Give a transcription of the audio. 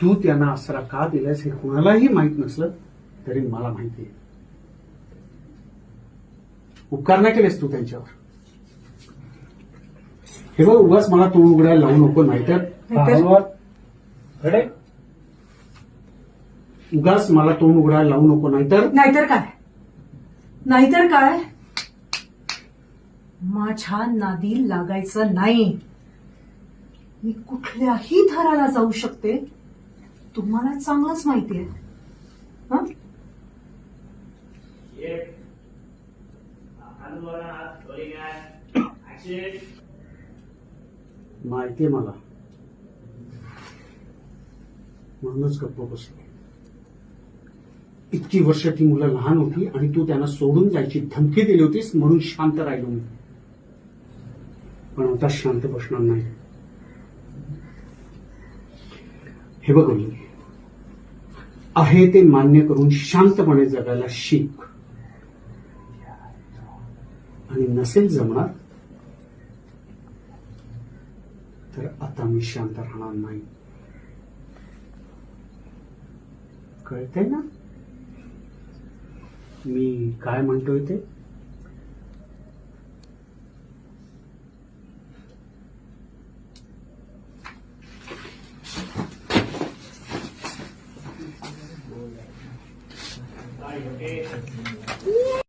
तू त्यांना आसरा का दिलास हे कुणालाही माहीत नसलं तरी मला माहिती आहे. उपकार नाही केलेस तू त्यांच्यावर. हे बघ उगाच मला तोंड उघडायला लावू नको नाहीतर उगाच मला तोंड उघडायला लावू नको नाहीतर? नाहीतर काय? नाहीतर काय? माझ्या नादी लागायचं नाही. मी कुठल्याही थराला जाऊ शकते. तुम्हाला चांगलंच माहितीये हं? माहितीये मला. म्हणूनच गप्प बसलो. इतकी वर्ष ती मुलं लहान होती आणि तू त्यांना सोडून जायची धमकी दिली होतीस म्हणून शांत राहिलो मी. पण आता शांत बसणार नाही. हे बघ आहे ते मान्य करून शांतपणे जगायला शिक. आणि नसेल जमणार तर आता मी शांत राहणार नाही. कळतंय ना? मी काय म्हणतोय ते? 哎，OK。